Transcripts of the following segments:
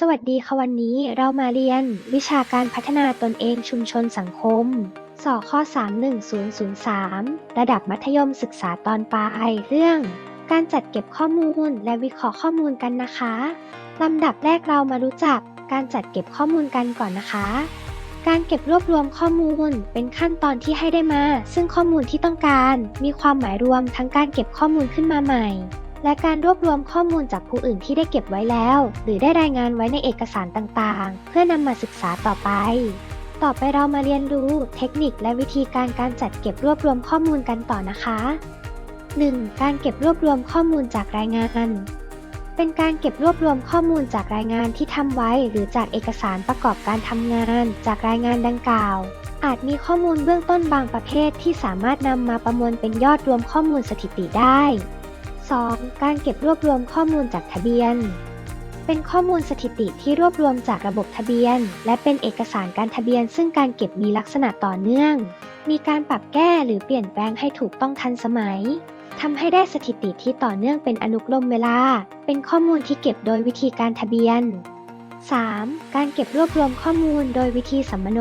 สวัสดีค่ะวันนี้เรามาเรียน วิชาการพัฒนาตนเองชุมชนสังคม สอข้อ 31003 ระดับมัธยมศึกษาตอนปลายเรื่อง การจัดเก็บข้อมูลและวิเคราะห์ข้อมูลกันนะคะ ลำดับแรกเรามารู้จักการจัดเก็บข้อมูลกันก่อนนะคะ การเก็บรวบรวมข้อมูลเป็นขั้นตอนที่ให้ได้มา ซึ่งข้อมูลที่ต้องการ มีความหมายรวมทั้งการเก็บข้อมูลขึ้นมาใหม่ และการรวบรวมข้อมูลจากผู้อื่นที่ได้เก็บไว้แล้ว หรือได้รายงานไว้ในเอกสารต่างๆ เพื่อนำมาศึกษาต่อไป ต่อไปเรามาเรียนรู้เทคนิคและวิธีการการจัดเก็บรวบรวมข้อมูลกันต่อนะคะ 1. การเก็บรวบรวมข้อมูลจากรายงาน เป็นการเก็บรวบรวมข้อมูลจากรายงานที่ทำไว้ หรือจากเอกสารประกอบการทำงาน จากรายงานดังกล่าว อาจมีข้อมูลเบื้องต้นบางประเภทที่สามารถนำมาประมวลเป็นยอดรวมข้อมูลสถิติได้ 2. การเก็บรวบรวมข้อมูลจากทะเบียน เป็นข้อมูลสถิติที่รวบรวมจากระบบทะเบียน และเป็นเอกสารการทะเบียน ซึ่งการเก็บมีลักษณะต่อเนื่อง มีการปรับแก้หรือเปลี่ยนแปลงให้ถูกต้องทันสมัยทำให้ได้สถิติที่ต่อเนื่องเป็นอนุกรมเวลา เป็นข้อมูลที่เก็บโดยวิธีการทะเบียน 3. การเก็บรวบรวมข้อมูลโดยวิธีสัมมโน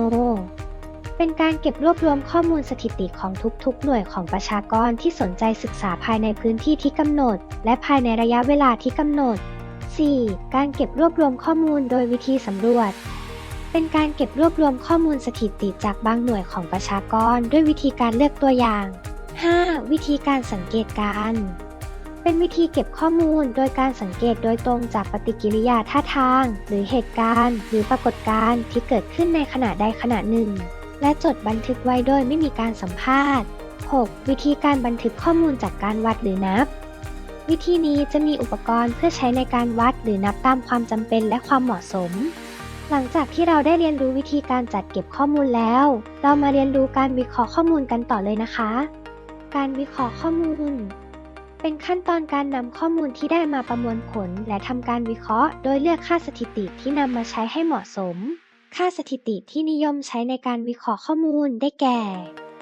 เป็นการเก็บรวบรวมข้อมูลสถิติของทุกๆ หน่วยของประชากรที่สนใจศึกษาภายในพื้นที่ที่กำหนด และภายในระยะเวลาที่กำหนด 4. การเก็บรวบรวมข้อมูลโดยวิธีสำรวจ เป็นการเก็บรวบรวมข้อมูลสถิติจากบางหน่วยของประชากรด้วยวิธีการเลือกตัวอย่าง 5. วิธีการสังเกตการ เป็นวิธีเก็บข้อมูลโดยการสังเกตโดยตรงจากปฏิกิริยาท่าทาง หรือเหตุการณ์ หรือปรากฏการณ์ที่เกิดขึ้นในขณะใดขณะหนึ่ง และจดบันทึกไว้โดยไม่มีการสัมภาษณ์ 6. วิธีการบันทึกข้อมูลจากการวัดหรือนับ วิธีนี้จะมีอุปกรณ์เพื่อใช้ในการวัดหรือนับตามความจำเป็นและความเหมาะสม หลังจากที่เราได้เรียนรู้วิธีการจัดเก็บข้อมูลแล้ว เรามาเรียนรู้การวิเคราะห์ข้อมูลกันต่อเลยนะคะ การวิเคราะห์ข้อมูล เป็นขั้นตอนการนำข้อมูลที่ได้มาประมวลผล และทำการวิเคราะห์ โดยเลือกค่าสถิติที่นำมาใช้ให้เหมาะสม ค่าสถิติที่นิยมใช้ในการวิเคราะห์ข้อมูลได้แก่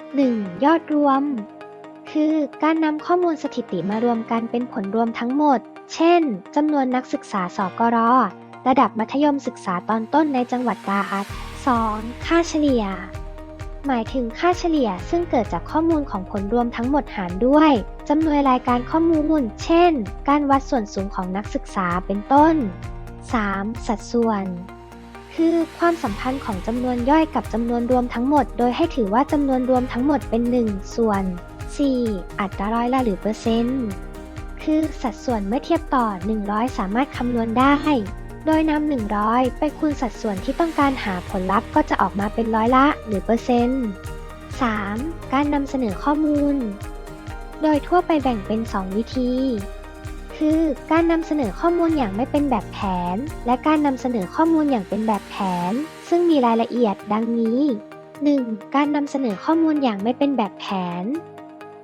1. ยอดรวม คือการนำข้อมูลสถิติมารวมกันเป็นผลรวมทั้งหมด เช่นจำนวนนักศึกษาสกรระดับมัธยมศึกษาตอนต้นในจังหวัดตราด 2. ค่าเฉลี่ย หมายถึงค่าเฉลี่ยซึ่งเกิดจากข้อมูลของผลรวมทั้งหมดหารด้วยจำนวนรายการข้อมูล เช่น การวัดส่วนสูงของนักศึกษาเป็นต้น 3. สัดส่วน คือความสัมพันธ์ของจำนวนย่อยกับจำนวนรวมทั้งหมด โดยให้ถือว่าจำนวนรวมทั้งหมดเป็น 1 ส่วน 4. อัตราร้อยละหรือเปอร์เซ็นต์ คือสัดส่วนเมื่อเทียบต่อ 100 สามารถคำนวณได้ โดยนำ100 ไปคูณสัดส่วนที่ต้องการหาผลลัพธ์ก็จะออกมาเป็นร้อยละหรือเปอร์เซ็นต์ 3. การนำเสนอข้อมูล โดยทั่วไปแบ่งเป็น 2 วิธี คือการนำเสนอข้อมูลอย่างไม่เป็นแบบแผน และการนำเสนอข้อมูลอย่างเป็นแบบแผน ซึ่งมีรายละเอียดดังนี้ 1. การนำเสนอข้อมูลอย่างไม่เป็นแบบแผน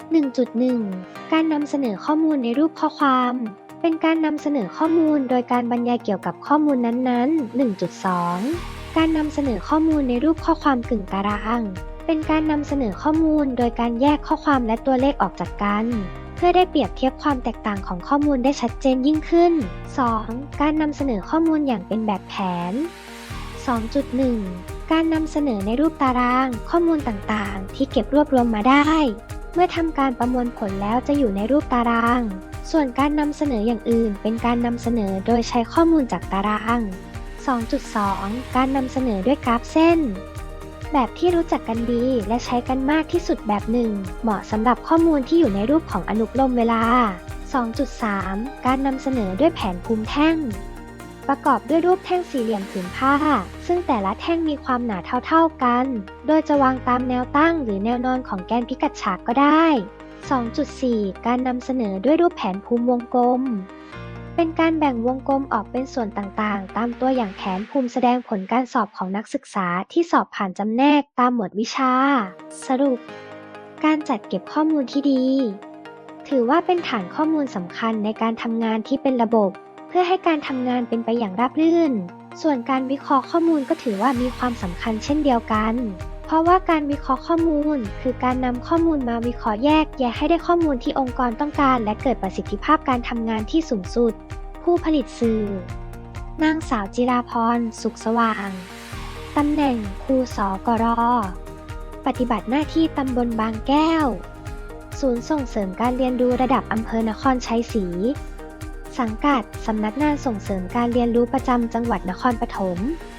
1.1 การนำเสนอข้อมูลในรูปข้อความ เป็นการนำเสนอข้อมูลโดยการบรรยายเกี่ยวกับข้อมูลนั้นๆ 1.2 การนำเสนอข้อมูลในรูปข้อความกึ่งตาราง เป็นการนำเสนอข้อมูลโดยการแยกข้อความและตัวเลขออกจากกัน เพื่อได้เปรียบเทียบความแตกต่างของข้อมูลได้ชัดเจนยิ่งขึ้น 2. การนำเสนอข้อมูลอย่างเป็นแบบแผน 2.1 การนำเสนอในรูปตาราง ข้อมูลต่างๆ ที่เก็บรวบรวมมาได้ เมื่อทำการประมวลผลแล้วจะอยู่ในรูปตาราง ส่วนการนำเสนออย่างอื่น เป็นการนำเสนอโดยใช้ข้อมูลจากตาราง 2.2 การนำเสนอด้วยกราฟเส้น แบบที่รู้จักกันดีและใช้กันมากที่สุดแบบหนึ่ง เหมาะสำหรับข้อมูลที่อยู่ในรูปของอนุกรมเวลา 2.3 การนำเสนอด้วยแผนภูมิแท่ง ประกอบด้วยรูปแท่งสี่เหลี่ยมผืนผ้า ซึ่งแต่ละแท่งมีความหนาเท่าๆกัน โดยจะวางตามแนวตั้งหรือแนวนอนของแกนพิกัดฉากก็ได้ 2.4 การนำเสนอด้วยรูปแผนภูมิวงกลม การแบ่งวงกลมออกเป็นส่วนต่างๆ ตามตัวอย่างแผนภูมิแสดงผลการสอบของนักศึกษาที่สอบผ่านจำแนกตามหมวดวิชา สรุป การจัดเก็บข้อมูลที่ดี ถือว่าเป็นฐานข้อมูลสำคัญในการทำงานที่เป็นระบบ เพื่อให้การทำงานเป็นไปอย่างราบรื่น ส่วนการวิเคราะห์ข้อมูลก็ถือว่ามีความสำคัญเช่นเดียวกัน เพราะว่าการวิเคราะห์ข้อมูล คือการนำข้อมูลมาวิเคราะห์แยก แยะให้ได้ข้อมูลที่องค์กรต้องการ และเกิดประสิทธิภาพการทำงานที่สูงสุด ผู้ผลิตสื่อ นางสาวจิราพร สุขสว่าง ตำแหน่งครูสอกรปฏิบัติหน้าที่ตำบลบางแก้ว ศูนย์ส่งเสริมการเรียนรู้ระดับอำเภอนครชัยศรี สังกัด สำนักงานส่งเสริมการเรียนรู้ประจำจังหวัดนครปฐม